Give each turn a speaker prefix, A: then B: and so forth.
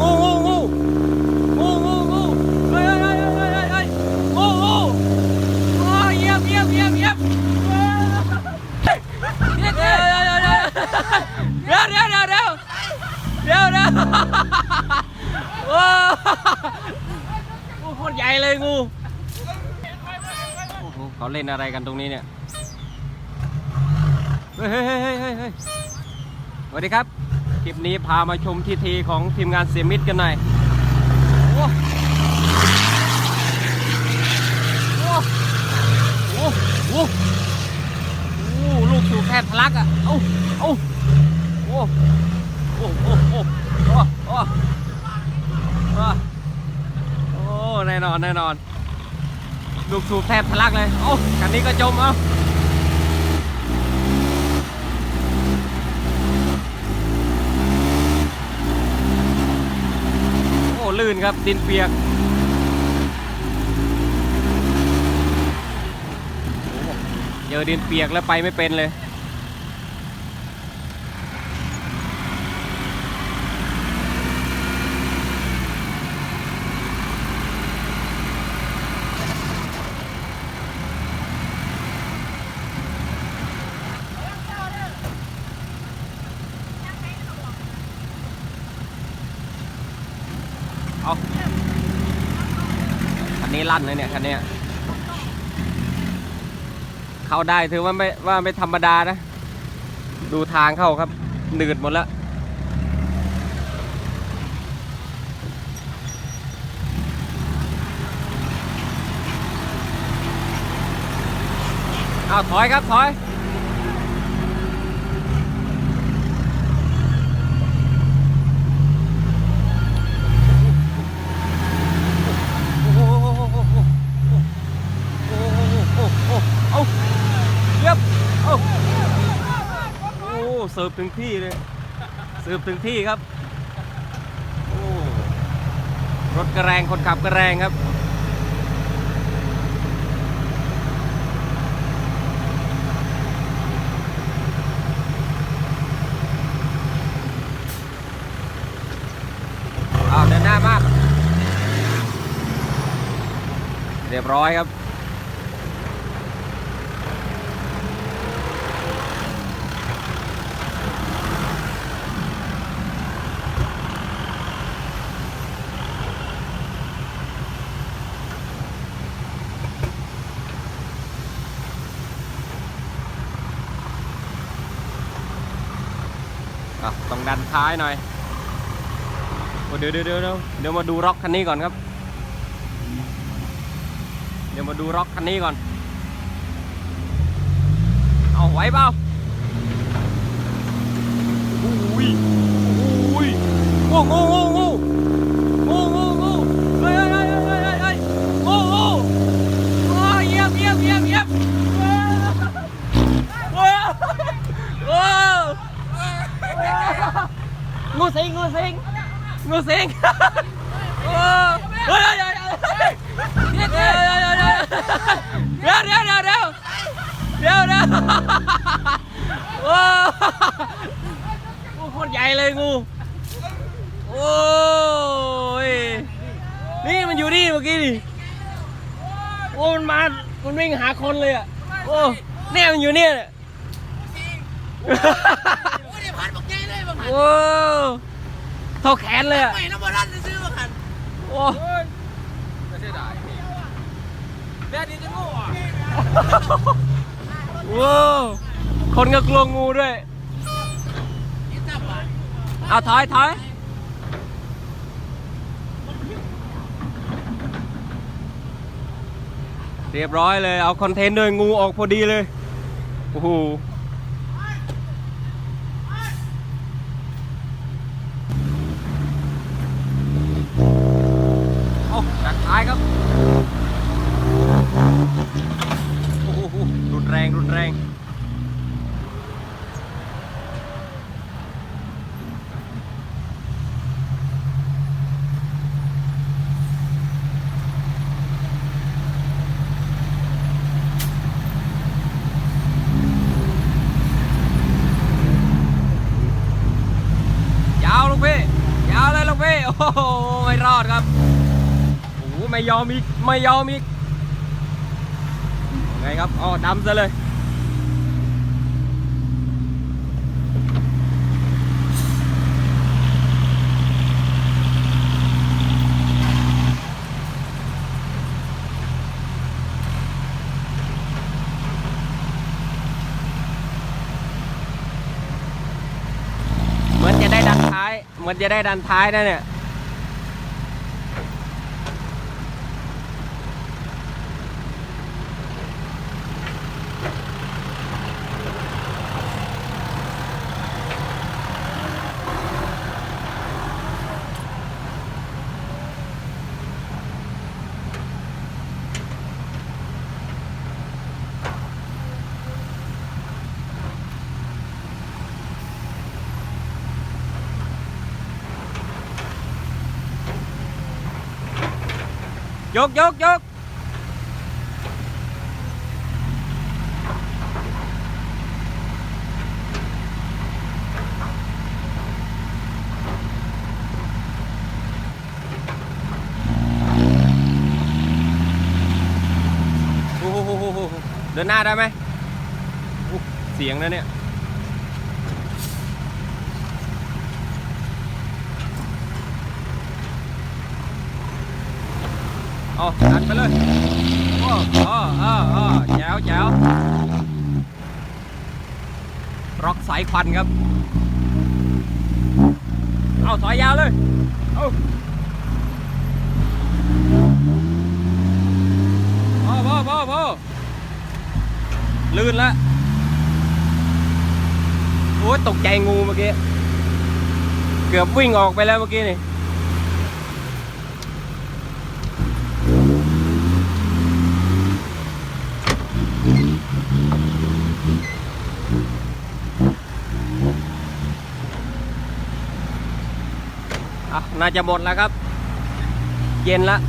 A: งูงูงูงูงูงูเฮ้ยเฮ้ยเฮ้ยเฮ้ยเฮ้ยงูงูโอ้ยเยี่ยมเยี่ยมเยี่ยมเยี่ยมเดี๋ยวเดี๋ยวเดี๋ยวเดี๋ยวเดี๋ยวเดี๋ยวเดี๋ยวว้าวโคตรใหญ่เลยงูเขาเล่นอะไรกันตรงนี้เนี่ยเฮ้ยเฮ้ยเฮ้ยเฮ้ยสวัสดีครับ คลิปนี้พามาชมทีทีของทีมงานเสียมิดกันหน่อยโอ้โอ้โอ้โอ้โอ้ลูกสูบแคบทะลักอะเอ้โอ้โอ้โอ้โอ้โอ้โอ้โอ้แน่นอนแน่นอนลูกสูบแทบทะลักเลยโอ้คันนี้ก็จมเอ้า ครับ ดินเปียกเจอดินเปียกแล้วไปไม่เป็นเลย เอาคันนี้ลั่นเลยเนี่ยคันนี้เข้าได้ถือว่าไม่ว่าไม่ธรรมดานะ ดูทางเข้าครับหนืดหมดแล้วเอาถอยครับถอย โอ้โหโอ้โหโอ้โหโอ้โหโอ้โหเอาเรียบเอาโอ้เสิร์ฟถึงที่เลยสิร์ฟถึงที่ครับโอ้รถกระแรงคนขับกระแรงครับเอาเดินหน้ามาก เรียบร้อยครับ ต้องดันท้ายหน่อยโอ้เดี๋ยวเดี๋ยวเดี๋ยวเดี๋ยวเดี๋ยวมาดูร็อกคันนี้ก่อนครับ เดี๋ยวมาดูร็อกคันนี้ก่อน เอาไหวเปล่าอุ้ยอุ้ยโอ้โงูสิงงูสิงงูสิงโอ้เฮ้ยเฮ้ยเฮ้ยเร็วเร็วเร็วเร็วเร็วเร็วโอ้งูโคตรใหญ่เลยงูโอ้ยนี่มันอยู่นี่เมื่อกี้ดิโอ้มันมามันวิ่งหาคนเลยอะโอ้เนี่ยมันอยู่เนี่ย
B: พันบอกใหญ่เลยบางหัน
A: โอ้เท่าแขนเลยอะ
B: ไม่น้ำบอลลันซื้อบางหัน
A: โอ้
B: ไม่ใช่ได้แม่ดีจะงูอะ
A: โหคนก็กลัวงูด้วย
B: ยี่สิบบาท
A: เอาถอยถอยเรียบร้อยเลย เอาคอนเทนต์ด้วยงูออกพอดีเลย โอ้โห ท้ายครับโอ้โหรุนแรงรุนแรงยาวลูกพี่ยาวเลยลูกพี่โอ้โหไม่รอดครับ ไม่ยอมอีกไม่ยอมอีกไงครับอ๋อดำซะเลยเหมือนจะได้ดันท้ายเหมือนจะได้ดันท้ายนะเนี่ย ยกยกยกโอ้โหเดินหน้าได้ไหมอุ๊ยเสียงนะเนี่ย เอาดันไปเลยโอ้โอ้โอ้โอ้แจ๋วแจ๋วร็อกสายควันครับ เอาถอยยาวเลย เอาพอพอพอพอลื่นแล้วโอ้ยตกใจงูเมื่อกี้ เกือบวิ่งออกไปแล้วเมื่อกี้นี่ น่าจะหมดแล้วครับ เย็นแล้ว